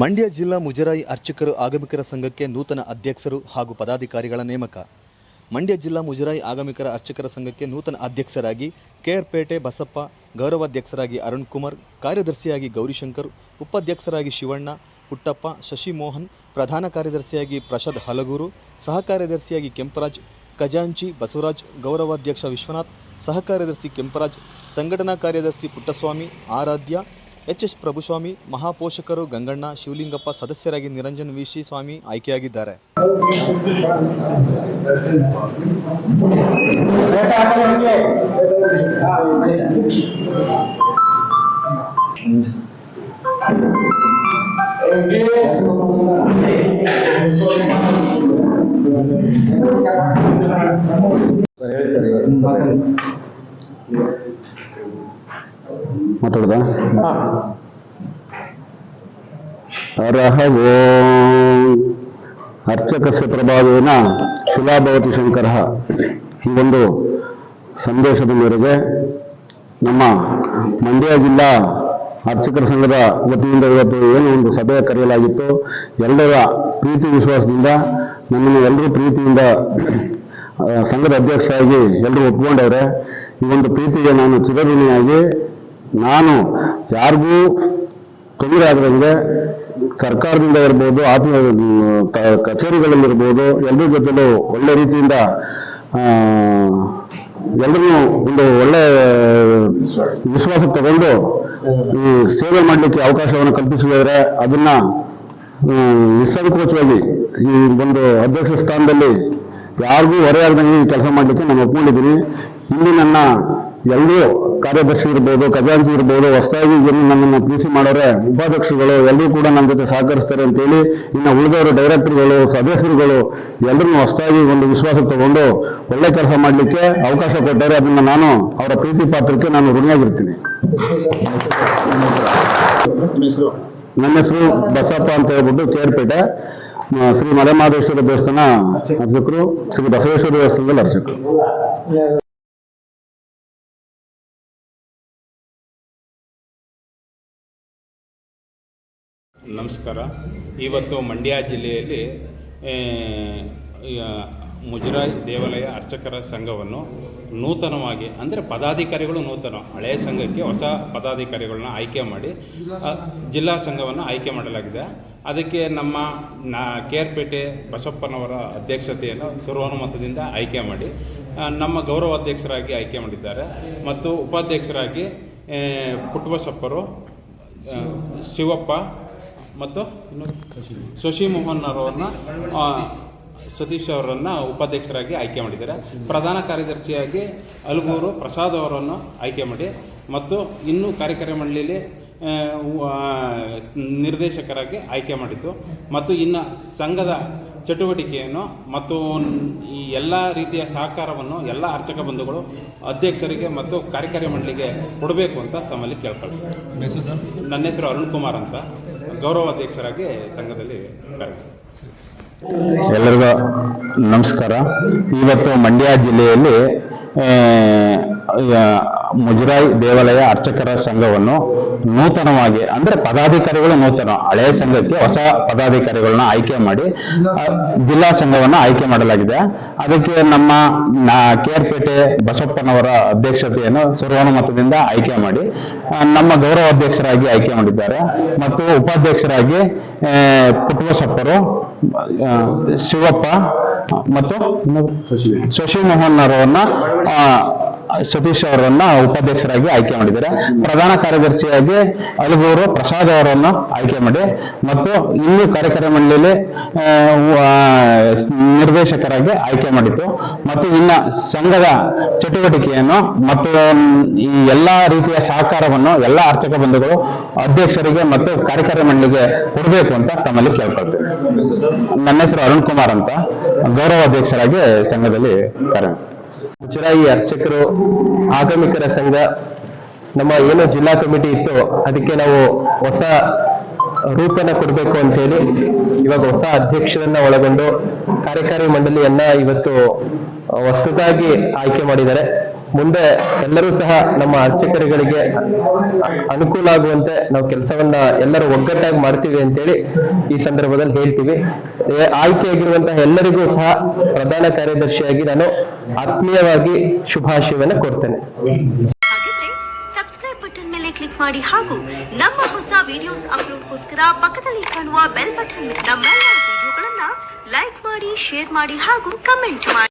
ಮಂಡ್ಯ ಜಿಲ್ಲಾ ಮುಜರಾಯಿ ಅರ್ಚಕರು ಆಗಮಿಕರ ಸಂಘಕ್ಕೆ ನೂತನ ಅಧ್ಯಕ್ಷರು ಹಾಗೂ ಪದಾಧಿಕಾರಿಗಳ ನೇಮಕ. ಮಂಡ್ಯ ಜಿಲ್ಲಾ ಮುಜರಾಯಿ ಆಗಮಿಕರ ಅರ್ಚಕರ ಸಂಘಕ್ಕೆ ನೂತನ ಅಧ್ಯಕ್ಷರಾಗಿ ಕೆಆರ್ಪೇಟೆ ಬಸಪ್ಪ, ಗೌರವಾಧ್ಯಕ್ಷರಾಗಿ ಅರುಣ್ ಕುಮಾರ್ ಕಾರ್ಯದರ್ಶಿಯಾಗಿ ಗೌರಿಶಂಕರ್, ಉಪಾಧ್ಯಕ್ಷರಾಗಿ ಶಿವಣ್ಣ, ಪುಟ್ಟಪ್ಪ, ಶಶಿಮೋಹನ್, ಪ್ರಧಾನ ಕಾರ್ಯದರ್ಶಿಯಾಗಿ ಪ್ರಸಾದ್ ಹಲಗೂರು, ಸಹ ಕಾರ್ಯದರ್ಶಿಯಾಗಿ ಕೆಂಪರಾಜ್, ಖಜಾಂಚಿ ಬಸವರಾಜ್, ಗೌರವಾಧ್ಯಕ್ಷ ವಿಶ್ವನಾಥ್, ಸಹ ಕಾರ್ಯದರ್ಶಿ ಕೆಂಪರಾಜ್, ಸಂಘಟನಾ ಕಾರ್ಯದರ್ಶಿ ಪುಟ್ಟಸ್ವಾಮಿ, ಆರಾಧ್ಯ ಎಚ್ ಎಸ್ ಪ್ರಭುಸ್ವಾಮಿ ಮಹಾಪೋಷಕರು ಗಂಗಣ್ಣ ಶಿವಲಿಂಗಪ್ಪ ಸದಸ್ಯರಾಗಿ ನಿರಂಜನ್ ವಿಶಿ ಸ್ವಾಮಿ ಆಯ್ಕೆಯಾಗಿದ್ದಾರೆ. ಮಾತಾಡ್ದ ಅರಹ ಓಂ. ಅರ್ಚಕಸ್ಯ ಪ್ರಭಾವೇನ ಶಿಲಾಭವತಿ ಶಂಕರ. ಈ ಒಂದು ಸಂದೇಶದ ಮೇರೆಗೆ ನಮ್ಮ ಮಂಡ್ಯ ಜಿಲ್ಲಾ ಅರ್ಚಕರ ಸಂಘದ ವತಿಯಿಂದ ಇವತ್ತು ಏನು ಒಂದು ಸಭೆ ಕರೆಯಲಾಗಿತ್ತು. ಎಲ್ಲರ ಪ್ರೀತಿ ವಿಶ್ವಾಸದಿಂದ ನಮ್ಮನ್ನು ಎಲ್ಲರೂ ಪ್ರೀತಿಯಿಂದ ಸಂಘದ ಅಧ್ಯಕ್ಷರಾಗಿ ಎಲ್ಲರೂ ಒಪ್ಕೊಂಡವ್ರೆ. ಈ ಒಂದು ಪ್ರೀತಿಗೆ ನಾನು ಚಿರಋಣಿಯಾಗಿ ನಾನು ಯಾರಿಗೂ ತೊಂದರೆ ಆಗದಂಗೆ ಸರ್ಕಾರದಿಂದ ಇರ್ಬೋದು ಆತ್ಮ ಕಚೇರಿಗಳಲ್ಲಿರ್ಬೋದು ಎಲ್ಲರ ಜೊತೆಲೂ ಒಳ್ಳೆ ರೀತಿಯಿಂದ ಎಲ್ಲರೂ ಒಂದು ಒಳ್ಳೆ, ವಿಶ್ವಾಸ ತಗೊಂಡು ಈ ಸೇವೆ ಮಾಡಲಿಕ್ಕೆ ಅವಕಾಶವನ್ನು ಕಲ್ಪಿಸಿದರೆ ಅದನ್ನ ನಿಸ್ಸಂಕೋಚವಾಗಿ ಈ ಒಂದು ಅಧ್ಯಕ್ಷ ಸ್ಥಾನದಲ್ಲಿ ಯಾರಿಗೂ ಹೊರೆಯಾಗದಂಗೆ ಈ ಕೆಲಸ ಮಾಡಲಿಕ್ಕೆ ನಾನು ಒಪ್ಕೊಂಡಿದ್ದೀನಿ. ಇಲ್ಲಿ ನನ್ನ ಎಲ್ಲರೂ ಕಾರ್ಯದರ್ಶಿ ಇರ್ಬೋದು ಖಜಾಂಚಿ ಇರ್ಬೋದು ಹೊಸದಾಗಿ ಏನು ನನ್ನನ್ನು ಸಿ ಮಾಡೋರೆ ಉಪಾಧ್ಯಕ್ಷರುಗಳು ಎಲ್ಲರೂ ಕೂಡ ನನ್ನ ಜೊತೆ ಸಹಕರಿಸ್ತಾರೆ ಅಂತೇಳಿ ಇನ್ನು ಉಳಿದವರು ಡೈರೆಕ್ಟರ್ಗಳು ಸದಸ್ಯರುಗಳು ಎಲ್ಲರೂ ಹೊಸದಾಗಿ ಒಂದು ವಿಶ್ವಾಸ ತಗೊಂಡು ಒಳ್ಳೆ ಕೆಲಸ ಮಾಡಲಿಕ್ಕೆ ಅವಕಾಶ ಕೊಟ್ಟರೆ ಅದನ್ನ ನಾನು ಅವರ ಪ್ರೀತಿ ಪಾತ್ರಕ್ಕೆ ನಾನು ಋಣಿಯಾಗಿರ್ತೀನಿ. ನನ್ನ ಹೆಸರು ಬಸಪ್ಪ ಅಂತ ಹೇಳ್ಬಿಟ್ಟು ಕೇರ್ಪೇಟೆ ಶ್ರೀ ಮಲೆಮಹದೇಶ್ವರ ದೇವಸ್ಥಾನ ಅರ್ಚಕರು ಶ್ರೀ ಬಸವೇಶ್ವರ ದೇವಸ್ಥಾನದಲ್ಲಿ ಅರ್ಚಕರು. ನಮಸ್ಕಾರ. ಇವತ್ತು ಮಂಡ್ಯ ಜಿಲ್ಲೆಯಲ್ಲಿ ಮುಜರಾಯ್ ದೇವಾಲಯ ಅರ್ಚಕರ ಸಂಘವನ್ನು ನೂತನವಾಗಿ, ಅಂದರೆ ಪದಾಧಿಕಾರಿಗಳು ನೂತನ ಹಳೆಯ ಸಂಘಕ್ಕೆ ಹೊಸ ಪದಾಧಿಕಾರಿಗಳನ್ನ ಆಯ್ಕೆ ಮಾಡಿ ಜಿಲ್ಲಾ ಸಂಘವನ್ನು ಆಯ್ಕೆ ಮಾಡಲಾಗಿದೆ. ಅದಕ್ಕೆ ನಮ್ಮ ನಾ ಪೇಟೆ ಬಸಪ್ಪನವರ ಅಧ್ಯಕ್ಷತೆಯನ್ನು ಸರ್ವಾನುಮತದಿಂದ ಆಯ್ಕೆ ಮಾಡಿ ನಮ್ಮ ಗೌರವ ಅಧ್ಯಕ್ಷರಾಗಿ ಆಯ್ಕೆ ಮಾಡಿದ್ದಾರೆ. ಮತ್ತು ಉಪಾಧ್ಯಕ್ಷರಾಗಿ ಪುಟ್ಟಬಸಪ್ಪರು ಶಿವಪ್ಪ ಮತ್ತು ಇನ್ನು ಶಶಿ ಮೋಹನ್ ಅವರನ್ನ ಸತೀಶ್ ಅವರನ್ನು ಉಪಾಧ್ಯಕ್ಷರಾಗಿ ಆಯ್ಕೆ ಮಾಡಿದ್ದಾರೆ. ಪ್ರಧಾನ ಕಾರ್ಯದರ್ಶಿಯಾಗಿ ಅಲ್ಗೂರು ಪ್ರಸಾದ್ ಅವರನ್ನು ಆಯ್ಕೆ ಮಾಡಿ ಮತ್ತು ಇನ್ನೂ ಕಾರ್ಯಕಾರಿ ಮಂಡಳಿಯಲ್ಲಿ ನಿರ್ದೇಶಕರಾಗಿ ಆಯ್ಕೆ ಮಾಡಿದ್ದು. ಮತ್ತು ಇನ್ನು ಸಂಘದ ಚಟುವಟಿಕೆಯನ್ನು ಮತ್ತು ಈ ಎಲ್ಲ ರೀತಿಯ ಸಹಕಾರವನ್ನು ಎಲ್ಲ ಅರ್ಚಕ ಬಂಧುಗಳು ಅಧ್ಯಕ್ಷರಿಗೆ ಮತ್ತು ಕಾರ್ಯಕಾರಿ ಮಂಡಳಿಗೆ ಕೊಡಬೇಕು ಅಂತ ತಮ್ಮಲ್ಲಿ ಕೇಳ್ಕೊಳ್ತೀನಿ ನನ್ನ ಹೆಸರು ಅರುಣ್ ಕುಮಾರ್ ಅಂತ. ಗೌರವ ಅಧ್ಯಕ್ಷರಾಗಿ ಸಂಘದಲ್ಲಿ ಎಲ್ಲರಿಗೂ ನಮಸ್ಕಾರ. ಇವತ್ತು ಮಂಡ್ಯ ಜಿಲ್ಲೆಯಲ್ಲಿ ಮುಜರಾಯಿ ದೇವಾಲಯ ಅರ್ಚಕರ ಸಂಘವನ್ನು ನೂತನವಾಗಿ, ಅಂದ್ರೆ ಪದಾಧಿಕಾರಿಗಳು ನೂತನ ಹಳೆಯ ಸಂಘಕ್ಕೆ ಹೊಸ ಪದಾಧಿಕಾರಿಗಳನ್ನ ಆಯ್ಕೆ ಮಾಡಿ ಜಿಲ್ಲಾ ಸಂಘವನ್ನು ಆಯ್ಕೆ ಮಾಡಲಾಗಿದೆ ಅದಕ್ಕೆ ನಮ್ಮ ಕೇರ್ಪೇಟೆ ಬಸಪ್ಪನವರ ಅಧ್ಯಕ್ಷತೆಯನ್ನು ಸರ್ವಾನುಮತದಿಂದ ಆಯ್ಕೆ ಮಾಡಿ ನಮ್ಮ ಗೌರವ ಅಧ್ಯಕ್ಷರಾಗಿ ಆಯ್ಕೆ ಮಾಡಿದ್ದಾರೆ ಮತ್ತು ಉಪಾಧ್ಯಕ್ಷರಾಗಿ ಪುಟ್ಟಬಸಪ್ಪರು ಶಿವಪ್ಪ ಮತ್ತು? ಶಶಿ ಮೋಹನ್ ಅವರನ್ನ ಸತೀಶ್ ಅವರನ್ನ ಉಪಾಧ್ಯಕ್ಷರಾಗಿ ಆಯ್ಕೆ ಮಾಡಿದ್ದಾರೆ. ಪ್ರಧಾನ ಕಾರ್ಯದರ್ಶಿಯಾಗಿ ಅಲಗೂರು ಪ್ರಸಾದ್ ಅವರನ್ನು ಆಯ್ಕೆ ಮಾಡಿ ಮತ್ತು ಇಲ್ಲಿ ಕಾರ್ಯಕಾರಿ ಮಂಡಳಿಯಲ್ಲಿ ನಿರ್ದೇಶಕರಾಗಿ ಆಯ್ಕೆ ಮಾಡಿತ್ತು. ಮತ್ತು ಇನ್ನ ಸಂಘದ ಚಟುವಟಿಕೆಯನ್ನು ಮತ್ತು ಈ ಎಲ್ಲಾ ರೀತಿಯ ಸಹಕಾರವನ್ನು ಎಲ್ಲಾ ಆರ್ಥಿಕ ಬಂಧುಗಳು ಅಧ್ಯಕ್ಷರಿಗೆ ಮತ್ತು ಕಾರ್ಯಕಾರಿ ಮಂಡಳಿಗೆ ಕೊಡಬೇಕು ಅಂತ ತಮ್ಮಲ್ಲಿ ಕೇಳ್ಕೊಳ್ತೇವೆ ನನ್ನ ಹೆಸರು ಅರುಣ್ ಕುಮಾರ್ ಅಂತ ಗೌರವ ಅಧ್ಯಕ್ಷರಾಗಿ ಸಂಘದಲ್ಲಿ ಕಾರ್ಯ ಮುಜರಾಯಿ ಅರ್ಚಕರು, ಆಗಮಿಕರ ಸಂಘ, ನಮ್ಮ ಏನು ಜಿಲ್ಲಾ ಕಮಿಟಿ ಇತ್ತು, ಅದಕ್ಕೆ ನಾವು ಹೊಸ ರೂಪನ ಕೊಡಬೇಕು ಅಂತ ಹೇಳಿ ಇವಾಗ ಹೊಸ ಅಧ್ಯಕ್ಷರನ್ನ ಒಳಗೊಂಡು ಕಾರ್ಯಕಾರಿ ಮಂಡಳಿಯನ್ನ ಇವತ್ತು ಹೊಸದಾಗಿ ಆಯ್ಕೆ ಮಾಡಿದ್ದಾರೆ. ಮುಂದೆ ಎಲ್ಲರೂ ಸಹ ನಮ್ಮ ಅರ್ಚಕರುಗಳಿಗೆ ಅನುಕೂಲ ಆಗುವಂತೆ ನಾವು ಕೆಲಸವನ್ನ ಎಲ್ಲರೂ ಒಗ್ಗಟ್ಟಾಗಿ ಮಾಡ್ತೀವಿ ಅಂತೇಳಿ ಈ ಸಂದರ್ಭದಲ್ಲಿ ಹೇಳ್ತೀವಿ. ಏ- ಆಯ್ಕೆಯಾಗಿರುವಂತಹ ಎಲ್ಲರಿಗೂ ಸಹ ಪ್ರಧಾನ ಕಾರ್ಯದರ್ಶಿಯಾಗಿ ನಾನು ಆತ್ಮೀಯವಾಗಿ ಶುಭಾಶಯವನ್ನು ಕೊಡ್ತೇನೆ. ಸಬ್ಸ್ಕ್ರೈಬ್ ಬಟನ್ ಮೇಲೆ ಕ್ಲಿಕ್ ಮಾಡಿ ಹಾಗೂ ನಮ್ಮ ಹೊಸ ವಿಡಿಯೋಸ್ ಅಪ್ಲೋಡ್ಗೋಸ್ಕರ ಪಕ್ಕದಲ್ಲಿ ಕಾಣುವ ಬೆಲ್ ಬಟನ್ ನಮ್ಮ ವಿಡಿಯೋಗಳನ್ನ ಲೈಕ್ ಮಾಡಿ ಶೇರ್ ಮಾಡಿ ಹಾಗೂ ಕಮೆಂಟ್ ಮಾಡಿ.